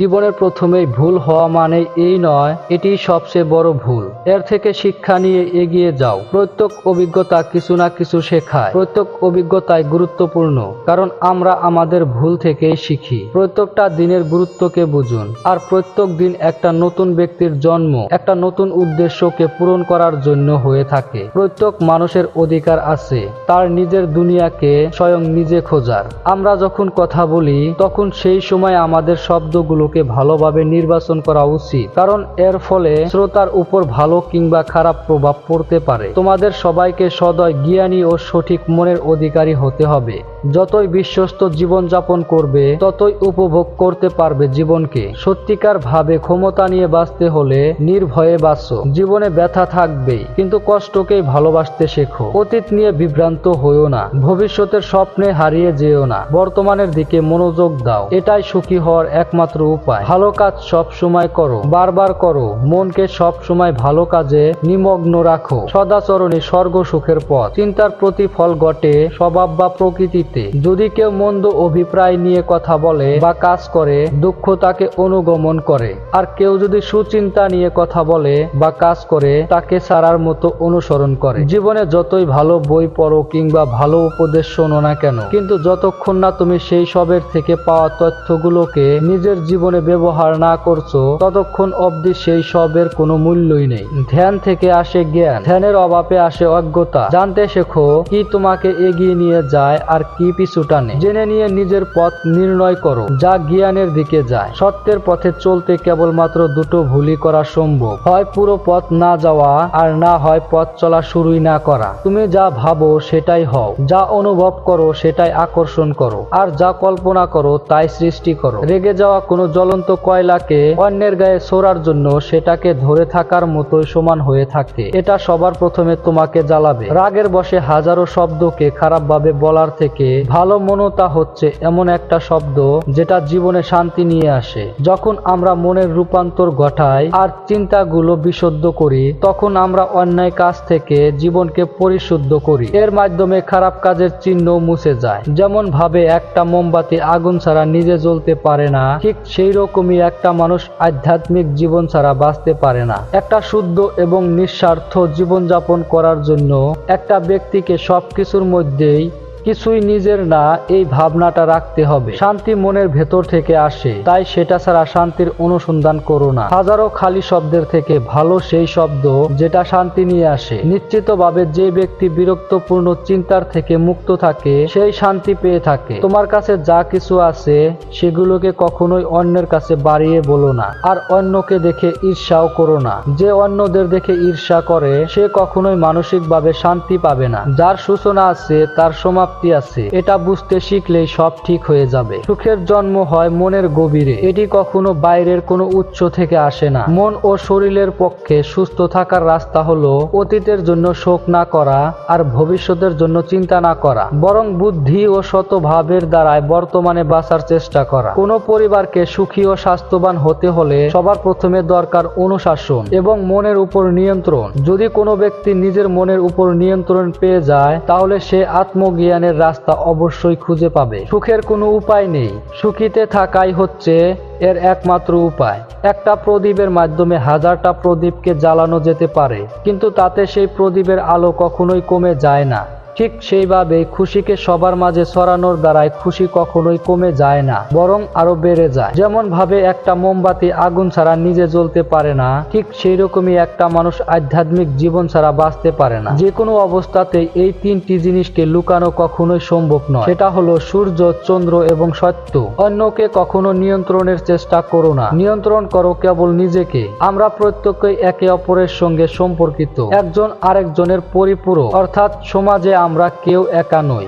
জীবনের প্রথমেই ভুল হওয়া মানে এই নয়, এটি সবচেয়ে বড় ভুল। এর থেকে শিক্ষা নিয়ে এগিয়ে যাও। প্রত্যেক অভিজ্ঞতা কিছু না কিছু শেখায়। প্রত্যেক অভিজ্ঞতাই গুরুত্বপূর্ণ, কারণ আমরা আমাদের ভুল থেকেই শিখি। প্রত্যেকটা দিনের গুরুত্বকে বুঝুন, আর প্রত্যেক দিন একটা নতুন ব্যক্তির জন্ম, একটা নতুন উদ্দেশ্যকে পূরণ করার জন্য হয়ে থাকে। প্রত্যেক মানুষের অধিকার আছে, তার নিজের দুনিয়াকে স্বয়ং নিজে খোঁজার। আমরা যখন কথা বলি, তখন সেই সময় আমাদের শব্দগুলোকে ভালোভাবে নির্বাচন করা উচিত। কারণ এর ফলে শ্রোতার উপর ভালো কিংবা খারাপ প্রভাব পড়তে পারে। তোমাদের সবাইকে সদয় জ্ঞানী ও সঠিক মনের অধিকারী হতে হবে। যতই বিশ্বস্ত জীবনযাপন করবে, ততই উপভোগ করতে পারবে জীবনকে। সত্যিকার ভাবে ক্ষমতা নিয়ে বাঁচতে হলে নির্ভয়ে বাঁচো। জীবনে ব্যথা থাকবেই, কিন্তু কষ্টকেই ভালোবাসতে শেখো। অতীত নিয়ে বিভ্রান্ত হইও না। ভবিষ্যতের স্বপ্নে হারিয়ে যেও না। বর্তমানের দিকে মনোযোগ দাও। এটাই সুখী হওয়ার একমাত্র উপায়। ভালো কাজ সব সময় করো, বারবার করো, মনকে সব সময় ভালো কাজে নিমগ্ন রাখো। সদাচরণে স্বর্গ সুখের পথ। চিন্তার প্রতিফল ঘটে স্বভাব বা প্রকৃতিতে। যদি কেউ মন্দ অভিপ্রায় নিয়ে কথা বলে বা কাজ করে, দুঃখ তাকে অনুগমন করে। আর কেউ যদি সুচিন্তা নিয়ে কথা বলে বা কাজ করে, তাকে সারার মতো অনুসরণ করে। জীবনে যতই ভালো বই পড়ো কিংবা ভালো উপদেশ শোনো না কেন, কিন্তু যতক্ষণ না তুমি সেই সবের থেকে পাওয়া তথ্যগুলোকে নিজের জীবনে ব্যবহার না করছ, ততক্ষণ অবধি সেই সবের কোনো মূল্যই নেই। ধ্যান থেকে আসে জ্ঞান, ধ্যানের অভাবে আসে অজ্ঞতা। জানতে শেখো, কি তোমাকে এগিয়ে নিয়ে যায় আর কি পিছু টানে। জেনে নিয়ে নিজের পথ নির্ণয় করো, যা জ্ঞানের দিকে যায়। সত্যের পথে চলতে কেবলমাত্র দুটো ভুলই করা সম্ভব। হয় পুরো পথ না যাওয়া, আর না হয় পথ চলা শুরুই না করা। তুমি যা ভাবো সেটাই হও, যা অনুভব করো সেটাই আকর্ষণ করো, আর যা কল্পনা করো তাই সৃষ্টি করো। রেগে যাওয়া কোনো জ্বলন্ত কয়লাকে অন্যের গায়ে ছোড়ার জন্য সেটাকে ধরে থাকার মতোই সমান হয়ে থাকে। এটা সবার প্রথমে তোমাকে জ্বালাবে। রাগের বসে হাজারো শব্দকে খারাপভাবে বলার থেকে ভালো মনতা হচ্ছে এমন একটা শব্দ যেটা জীবনে শান্তি নিয়ে আসে। যখন আমরা মনের রূপান্তর ঘটাই আর চিন্তাগুলো বিশুদ্ধ করি, তখন আমরা অন্যায় কাজ থেকে জীবনকে পরিশুদ্ধ করি। এর মাধ্যমে খারাপ কাজের চিহ্ন মুছে যায়। যেমন ভাবে একটা মোমবাতি আগুন ছাড়া নিজে জ্বলতে পারে না, ঠিক সেই রকমই একটা মানুষ আধ্যাত্মিক জীবন ছাড়া বাঁচতে পারে না। একটা শুদ্ধ এবং নিঃস্বার্থ জীবনযাপন করার জন্য একটা ব্যক্তিকে সবকিছুর মধ্যেই কিছুই নিজের না, এই ভাবনাটা রাখতে হবে। শান্তি মনের ভেতর থেকে আসে, তাই সেটা ছাড়া শান্তির অনুসন্ধান করো না। হাজারো খালি শব্দের থেকে ভালো সেই শব্দ যেটা শান্তি নিয়ে আসে। নিশ্চিতভাবে যে ব্যক্তি বিরক্তপূর্ণ, চিন্তার থেকে মুক্ত থাকে, সেই শান্তি পেয়ে থাকে। তোমার কাছে যা কিছু আছে, সেগুলোকে কখনোই অন্যের কাছে বাড়িয়ে বলো না। আর অন্যকে দেখে ঈর্ষাও করো না। যে অন্যদের দেখে ঈর্ষা করে, সে কখনোই মানসিকভাবে শান্তি পাবে না। যার সূচনা আছে, তার সমাপ্তি আছে। এটা বুঝতে শিখলেই সব ঠিক হয়ে যাবে। সুখের জন্ম হয় মনের গভীরে। এটি কখনো বাইরের কোনো উৎস থেকে আসে না। মন ও শরীরের পক্ষে সুস্থ থাকার রাস্তা হলো অতীতের জন্য শোক না করা আর ভবিষ্যতের জন্য চিন্তা না করা। বরং বুদ্ধি ও শতভাবের দ্বারায় বর্তমানে বাঁচার চেষ্টা করা। কোনো পরিবারকে সুখী ও স্বাস্থ্যবান হতে হলে সবার প্রথমে দরকার অনুশাসন এবং মনের উপর নিয়ন্ত্রণ। যদি কোনো ব্যক্তি নিজের মনের উপর নিয়ন্ত্রণ পেয়ে যায়, তাহলে সে আত্মজ্ঞানের রাস্তা অবশ্যই খুঁজে পাবে। সুখের কোনো উপায় নেই। সুখীতে থাকাই হচ্ছে এর একমাত্র উপায়। একটা প্রদীপের মাধ্যমে হাজারটা প্রদীপকে জ্বালানো যেতে পারে, কিন্তু তাতে সেই প্রদীপের আলো কখনোই কমে যায় না। ঠিক সেইভাবে খুশিকে সবার মাঝে ছড়ানোর দ্বারাই খুশি কখনোই কমে যায় না, বরং আরও বেড়ে যায়। যেমন ভাবে একটা মোমবাতি আগুন ছাড়া নিজে জ্বলতে পারে না, ঠিক সেই রকমই একটা মানুষ আধ্যাত্মিক জীবন ছাড়া বাঁচতে পারে না। যে কোনো অবস্থাতে এই তিনটি জিনিসকে লুকানো কখনোই সম্ভব নয়। সেটা হলো সূর্য, চন্দ্র এবং সত্য। অন্যকে কখনো নিয়ন্ত্রণের চেষ্টা করো না। নিয়ন্ত্রণ করো কেবল নিজেকে। আমরা প্রত্যেকেই একে অপরের সঙ্গে সম্পর্কিত। একজন আরেকজনের পরিপূরক, অর্থাৎ সমাজে আমরা কেউ একা নই।